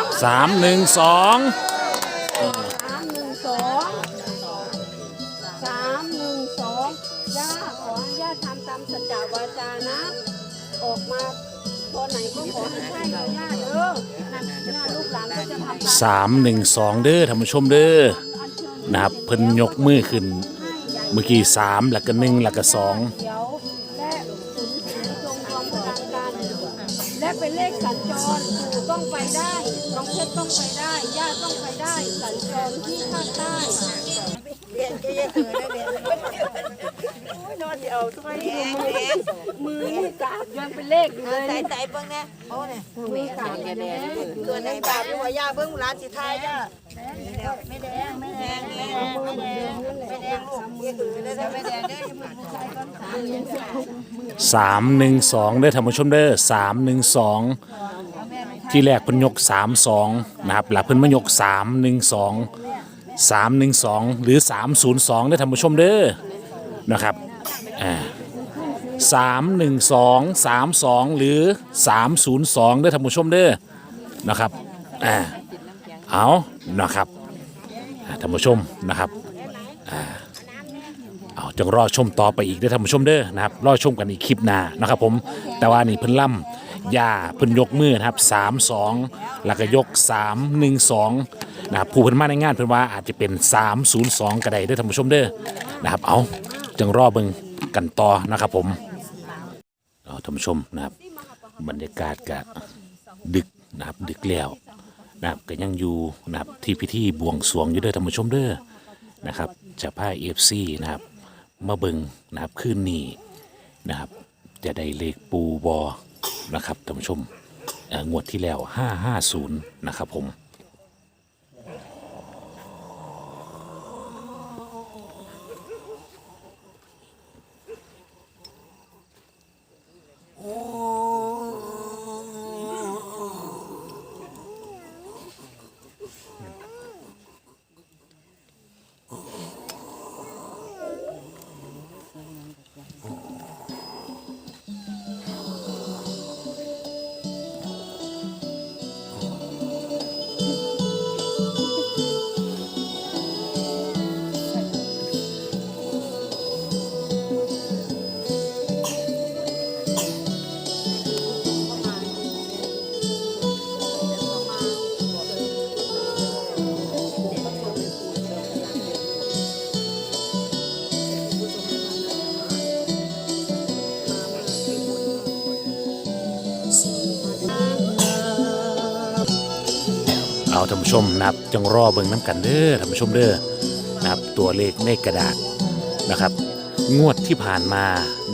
งสามหนึ่งสองสามหนึ่งสองสามหนึ่งสองย่าขอให้ย่าทำตามสัจจาวาจานะ ออกมาตัวไหนก็ขอให้ใช่เลยย่าเด้อนั่นย่าลูกหลานก็จะทำตามสามหนึ่งสองเด้อท่านผู้ชมเด้อนะครับเพิ่นยกมือขึ้น เมื่อกี้สามแล้วก็หนึ่งแล้วก็สอง เดี๋ยว เลขสัญจรปู่ต้องไปได้น้องเพชรต้องไปได้ย่าต้องไปได้ สัญจรที่ภาคใต้นอนเดี๋ยวทุกคนแห้งแห้งมือนี่กาบยังเป็นเลขอยู่เลยใส่ใส่เบิ้งเนี่ยโอ้เนี่ยมือกาบยังเนเลขอยู่เกิดในบาปด้วยว่าย่าเบิ้งร้านสิทายย่าไม่แดง สามหนึ่งสองเด้อท่านผู้ชมเด้อสามหนึ่งสองที่แรกเพิ่นยกสามสองนะครับหลังเพิ่นมายกสามหนึ่งสองสามหนึ่งสองหรือสามศูนย์สองเด้อท่านผู้ชมเด้อนะครับสามหนึ่งสองสามสองหรือสามศูนย์สองเด้อท่านผู้ชมเด้อนะครับอ่าเอานะครับอ่าท่านผู้ชมนะครับเอา จังรอชมต่อไปอีกเด้อท่านผู้ชมเด้อนะครับรอชมกันอีกคลิปหน้านะครับผมแต่ว่านี่เพิ่นล่ำยาเพิ่นยกมือนะครับสามสองแล้วก็ยกสามหนึ่งสองนะครับผู้เพิ่นมาในงานเพิ่นว่าอาจจะเป็นสามศูนย์สองก็ได้เด้อท่านผู้ชมเด้อนะครับเอาจังรอเบิ่งกันต่อนะครับผมเอาท่านผู้ชมนะครับบรรยากาศกะดึกนะครับดึกแล้วนะครับก็ยังอยู่นะครับที่พิธีบวงสรวงอยู่เด้อท่านผู้ชมเด้อนะครับจะพาเอฟซีนะครับ มาเบิงนะครับคืนนี้นะครับ จะได้เลขปูบอนะครับท่านผู้ชมงวดที่แล้ว 550 นะครับผม ท่านผู้ชมนะครับจังรอเบิ่งน้ำกันเด้อท่านผู้ชมเด้อนะครับตัวเลขในกระดาษนะครับ งวดที่ผ่านมา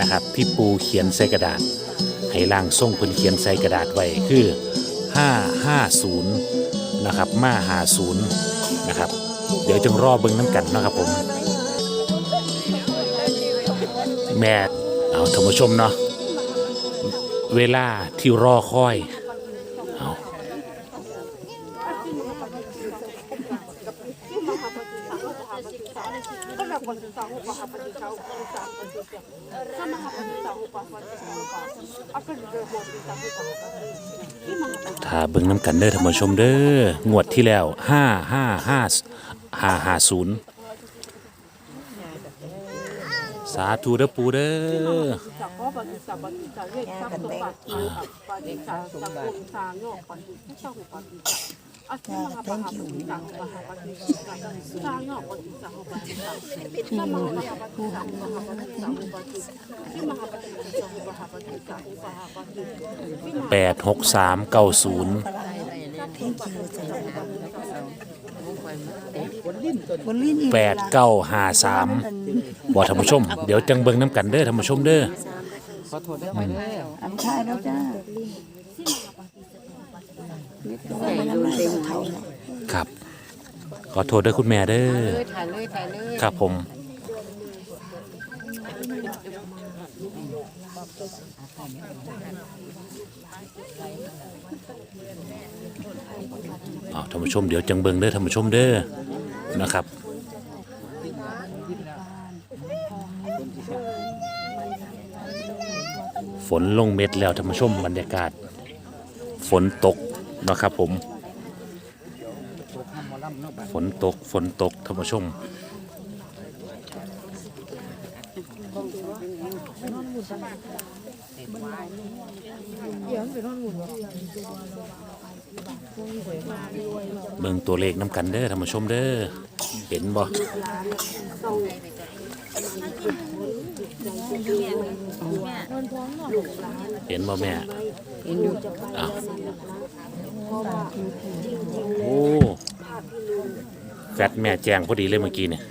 นะครับที่ปูเขียนใส่กระดาษ ให้ล่างส่งเพิ่นเขียนใส่กระดาษไว้คือ 550นะครับมา50นะครับเดี๋ยวจังรอเบิ่งน้ำกันนะครับผม แม่เอาท่านผู้ชมเนาะเวลาที่รอคอยเอา ถ้าเบิ่งน้ำกันเด้อท่านผู้ชมเด้องวดที่แล้ว5 5 5 5 5 0สาธุเด้อปูเด้อสัพพะปฏิสัพปฏิสัพเลขสัพสมบัติปฏิสัพสัพพุทธาหุปฏิสัพอัสสมหปะหะปฏิสัพปะหะปฏิสัพสาโยกปฏิสัพปฏิสัพสัมมาปะหะปฏิสัพป แปดหกสามเก้าศูนย์แปดเก้าห้าสามบอกท่านผู้ชม เดี๋ยวจังเบิงน้ำกันเด้อท่านผู้ชมเด้ออันชายแล้วจ้ามันน้ำมันเท่าครับ ขอโทษด้วยคุณแม่เด้อ ครับผม เอท่านผู้ชมเดี๋ยวจังเบิงเด้อท่านผู้ชมเด้อนะครับฝนลงเม็ดแล้วท่านผู้ชมบรรยากาศ ฝนตกนะครับผม ฝนตกฝนตกท่านผู้ชม เบิ่งตัวเลขน้ำกันเด้อท่านผู้ชมเด้อเห็นบ่เห็นบ่แม่เห็นอยู่อ้าวโอ้ แฟดแม่แจ้งพอดีเลยเมื่อกี้เนี่ย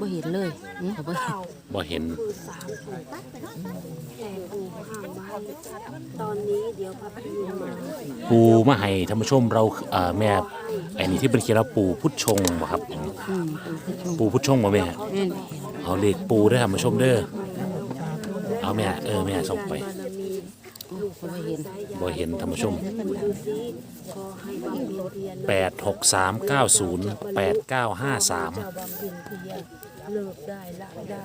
บ่เห็นเลยนี่เขาบ่เห็นบ่เห็นตอนนี้เดี๋ยวพระพิมมาปูมาให้ท่านผู้ชมเราเอ่อแม่ไอ้นี่ที่เป็นเขียนว่าปูพุทธชงบ่ครับอืมเป็นผู้ชมปูพุทธชงบ่แม่แม่นเอาเลขปูเด้อท่านผู้ชมเด้อเอาแม่เออแม่ส่งไปเขาบ่เห็น บ่เห็นท่านผู้ชมดูซิขอให้บำเพ็ญเพียรแปดหกสามเก้าศูนย์แปดเก้าห้าสามเจ้าบำเพ็ญเพียรเลิกได้ละได้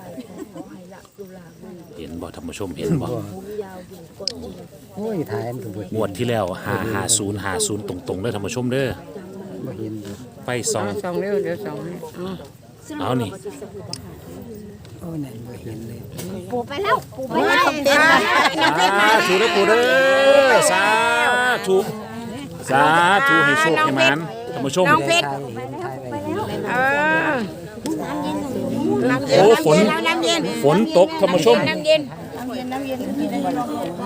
ขอให้ละตุลาคมเห็นบ่ท่านผู้ชมเห็นบ่ผมยาวอยู่ก้นอินโอ้ยถ่ายมันถูกงวดที่แล้วหาหาศูนย์หาศูนย์ตรงๆเด้อท่านผู้ชมเด้อบ่เห็นอยู่ไปสอง สองเร็วเดี๋ยวสองให้เอา เอานี่ โอ้ยไหนบ่เห็นเลยปูไปแล้ว ปูไปแล้วสาธุเด้อปูเด้อสาธุสาธุให้โชคให้หมานท่านผู้ชมถ่ายเห็นถ่ายไปเห็นเออโอ้ฝนฝนตกท่านผู้ชมน้ำเย็น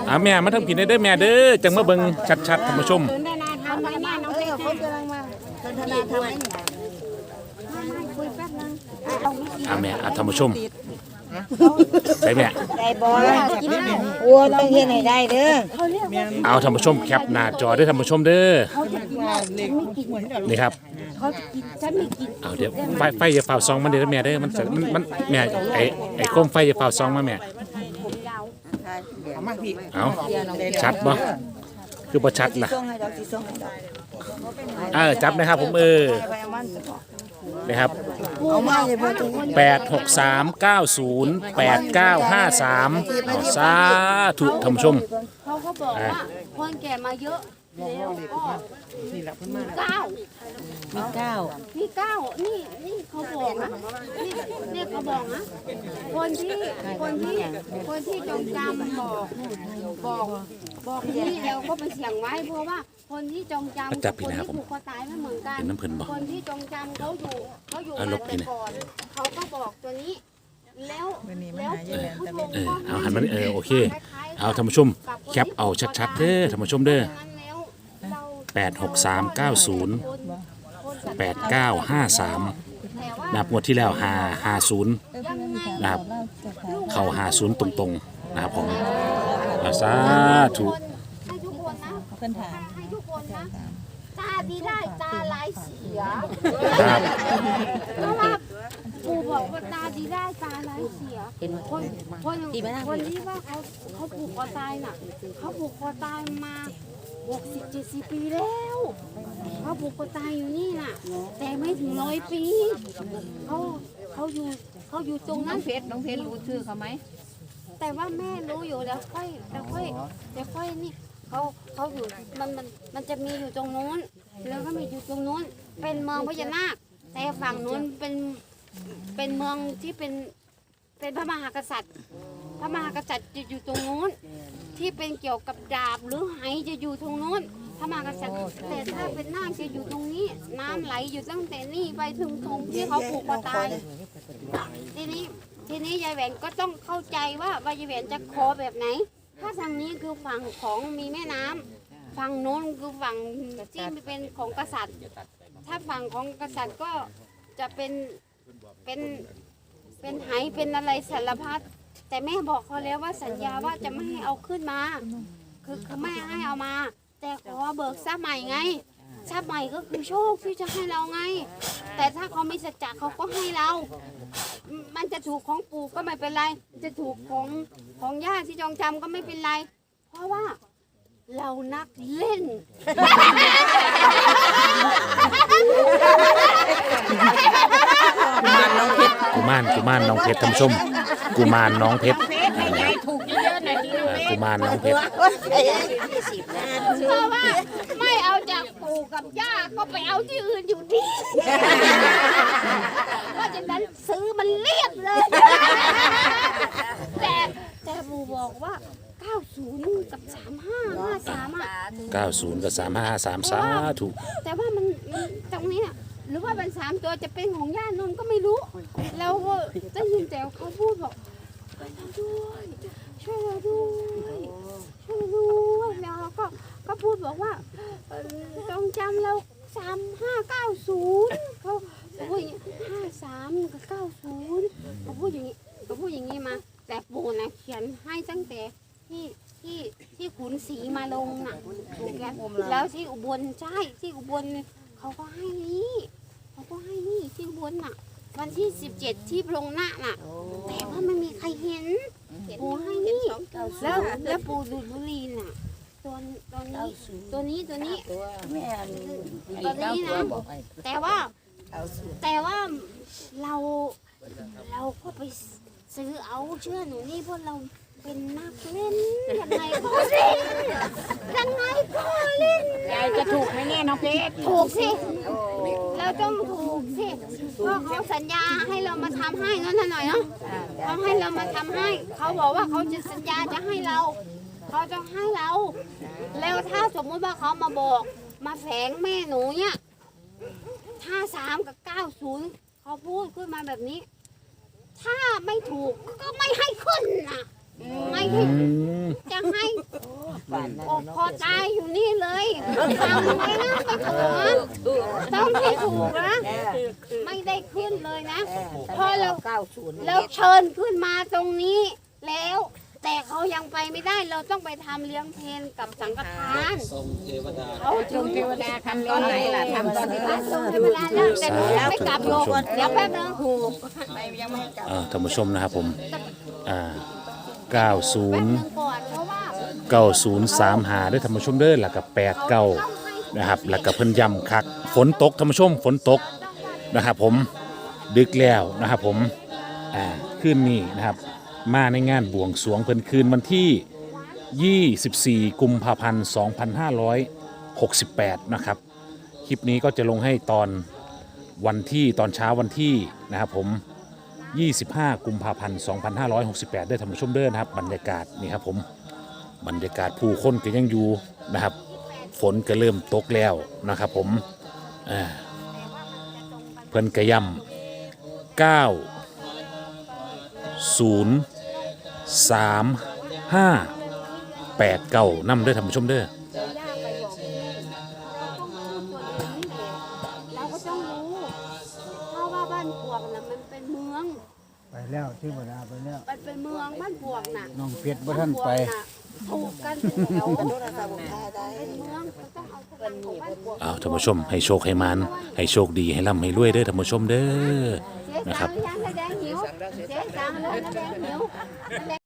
อ่าแม่มาทำกินได้เด้อแม่เด้อจังมาเบิ่งชัดๆท่านผู้ชมได้นาทำไปม่น้องเพชรเขากำลังมาธนาทำให้คุยแป๊บนึงอ่าแม่อ่าท่านผู้ชม ใช่แม่ได้บอวัวต้องเฮ็ดให้ได้เด้อเอาท่านผู้ชมแคปหน้าจอเด้อท่านผู้ชมเด้อนี่ครับเอาเดี๋ยวไฟไฟอย่าเฝ้าซองมันเด้อแม่เด้อมันจะมันมันแม่ไอ้ไอ้โคมไฟอย่าเฝ้าซองมาแม่เอาชัดบ่คือบ่ชัดล่ะส่งให้ดอกสิส่งให้ดอกเออจับนะครับผมเออไปเอามั นสิบอกนะครับ เอามาเลยบ่ถึงแปดหกสามเก้าศูนย์แปดเก้าห้าสามเอาสาธุท่านผู้ชม เขาก็บอกว่าคนแก่มาเยอะแล้วก็เก้า มีเก้านี่เก้านี่นี่เขาบอกนะนี่เนี่ยเขาบอกนะคนที่คนที่คนที่จงจำบอกบอกบอกนี่แล้วก็ไปเสียงไว้เพราะว่าคนที่จงจำจักับบพี่คนนะครับที่ผูกคอตายไม่เหมือนกันเป็นน้ำเพิ่นบ่คนที่จงจำเขาอยู่เขาอยู่อะลมาบพี่แต่นะก่อนเขาก็บอกตัวนี้แล้วแล้วผู้ชมเออก็เอาหันมานี่เออโอเคคล้ายๆเอาท่านผู้ชมแคปเอาชัดๆเด้อท่านผู้ชมเด้อแปดหกสามเก้าศูนย์ แปดเก้าห้าสามนับงวดที่แล้วหาหาศูนย์นะครับเข้าหาศูนย์ตรงๆนะครับผมเอาสาธุให้ทุกคนนะให้ทุกคนนะตาดีได้ตาลายเสียครับ เพราะว่าปู่บอกว่าตาดีได้ตาลายเสียเห็นไหมคนคนดีไหมล่ะคนที่ว่าเขาเขาผูกคอตายน่ะเขาผูกคอตายมาหกสิบเจ็ดสิบปีแล้ว เขาผูกคอตายอยู่นี่น่ะ แต่ไม่ถึงร้อยปีเขาเขาอยู่เขาอยู่ตรงนั้นเพชรน้องเพชรรู้ชื่อเขาไหมแต่ว่าแม่รู้อยู่แล้วค่อยแล้วค่อยแต่ค่อยนี่เขาเขาอยู่มันมันมันจะมีอยู่ตรงนู้น แล้วก็มีอยู่ตรงนู้น เป็นเมืองพญานาคแต่ฝั่งนู้นเป็นเป็นเมืองที่เป็นเป็นพระมหากษัตริย์ พระมหากษัตริย์จะอยู่ตรงนู้น ที่เป็นเกี่ยวกับดาบหรือไหจะอยู่ตรงนู้น พระมากษัตริย์แต่ถ้าเป็นนาคจะอยู่ตรงนี้ น้ำไหลอยู่ตั้งแต่นี่ไปถึงตรงที่เขาผูกคอตาย ทีนี้ทีนี้ยายแหวนก็ต้องเข้าใจว่าว่ายายแหวนจะขอแบบไหน ถ้าทางนี้คือฝั่งของมีแม่น้ำฝั่งโน้นคือฝั่งที่เป็นของกษัตริย์ ถ้าฝั่งของกษัตริย์ก็จะเป็นเป็นเป็นไหเป็นอะไรสารพัดแต่แม่บอกเขาแล้วว่าสัญญาว่าจะไม่ให้เอาขึ้นมา คือคือไม่ให้เอามา แต่ขอเบิกทรัพย์ใหม่ไงทรัพย์ใหม่ก็คือโชคที่จะให้เราไง แต่ถ้าเขาไม่สัจจะเขาก็ให้เรา มันจะถูกของปู่ก็ไม่เป็นไร จะถูกของของย่าที่จองจำก็ไม่เป็นไร เพราะว่าเรานักเล่น กุมารน้องเพชร กุมารกุมารน้องเพชรท่านผู้ชม กุมารน้องเพชร กุมารน้องเพชรเพราะว่าไม่เอาจากปู่กับย่าก็ไปเอาที่อื่นอยู่ดีเพราะฉะนั้นซื้อมันเรียบเลย แต่แต่ปู่บอกว่า 90 กับ 35 53อะ90 กับ 3553สาธุแต่ว่ามันมันตรงนี้น่ะหรือว่าเป็นสามตัวจะเป็นของย่านนท์ก็ไม่รู้แล้วก็ได้ยินแต่เขาพูดบอก ช่วยเราด้วยช่วยเราด้วยช่วยเราด้วยแล้วเขาก็ก็พูดบอกว่า เอ่อจงจำเราสามห้าเก้าศูนย์เขาพูดอย่างนี้ห้าสามกับเก้าศูนย์เขาพูดอย่างนี้เขาพูดอย่างนี้มา แต่ปู่นะเขียนให้ตั้งแต่ที่ที่ที่ขุนศรีมาลงน่ะปู่เขียนแล้วที่อุบลใช่ที่อุบลเขาก็ให้นี่เขาก็ให้นี่ที่อุบลน่ะ วันที่สิบเจ็ดที่ลงหน้าน่ะ แต่ว่าไม่มีใครเห็นปู่ให้นี่แล้วแล้วปู่ดูดบุหรีน่ะ ตัวตัวนี้ตัวนี้ตัวนี้แม่ตัวนี้นะแต่ว่าแต่ว่าเราเราก็ไปซื้อเอาเชื่อหนูนี่เพราะเราเป็นนักเล่นยังไงก็เล่นยังไงก็เล่นยายจะถูกไหมเนี่ยน้องเพชรถูกสิเราต้องถูกสิเพราะเขาสัญญาให้เรามาทำให้นั่นน่ะหน่อยเนาะเขาให้เรามาทำให้ เขาบอกว่าเขาจะสัญญาจะให้เรา เขาจะให้เรา แล้วถ้าสมมุติว่าเขามาบอก มาแฝงแม่หนูเนี่ยถ้าสามกับเก้าศูนย์เขาพูดขึ้นมาแบบนี้ ถ้าไม่ถูกก็ไม่ให้ขึ้นนะไม่ให้อืมจะให้อกคอตายอยู่นี่เลยทำไว้นะไม่ถูกนะต้องให้ถูกนะไม่ได้ขึ้นเลยนะพอเราเก้าศูนย์แล้วเชิญขึ้นมาตรงนี้แล้ว แต่เขายังไปไม่ได้เราต้องไปทำเลี้ยงเพลกับสังฆทานเขาจงเทวดาทำตอนไหนล่ะทำตอนที่ทำทรงเทวดาแล้วแต่หนูยังไม่กลับโยกเดี๋ยวแป๊บนึงถูกอ่าท่านผู้ชมนะครับผมอ่าแป๊บ90นึงก่อนเพราะว่า9035ด้วยท่านผู้ชมเด้อแล้วก็89นะครับแล้วก็เพิ่นย้ำคักฝนตกท่านผู้ชมฝนตกนะครับผมดึกแล้วนะครับผมอ่าคืนนี้นะครับ มาในงานบวงสรวงเพิ่นคืนวันที่ 24 กุมภาพันธ์ 2568 นะครับ คลิปนี้ก็จะลงให้ตอนวันที่ตอนเช้าวันที่นะครับผม 25 กุมภาพันธ์ 2568 ได้ทำชมเด้อนะครับ บรรยากาศนี่ครับผมบรรยากาศผู้คนก็ยังอยู่นะครับ ฝนก็เริ่มตกแล้วนะครับผมอ่าเพิ่นกระยำ9 0 3 5 8 9นำเด้อทำชมเด้อเราก็ต้องรู้เพราะว่าบ้านปวกน่ะมันเป็นเมือง ไปแล้วที่บ่ดาไปแล้ว มันเป็นเมืองบ้านปวกน่ะน้องเพชรบ่ทันไป ถูกกันเป็นแถวเป็นเมืองก็ต้องเอาคนของบ้านปวกอ้าวท่านผู้ชมให้โชคให้มัน ให้โชคดีให้ร่ำให้รวยเด้อท่านผู้ชมเด้อเจ๊ นะครับ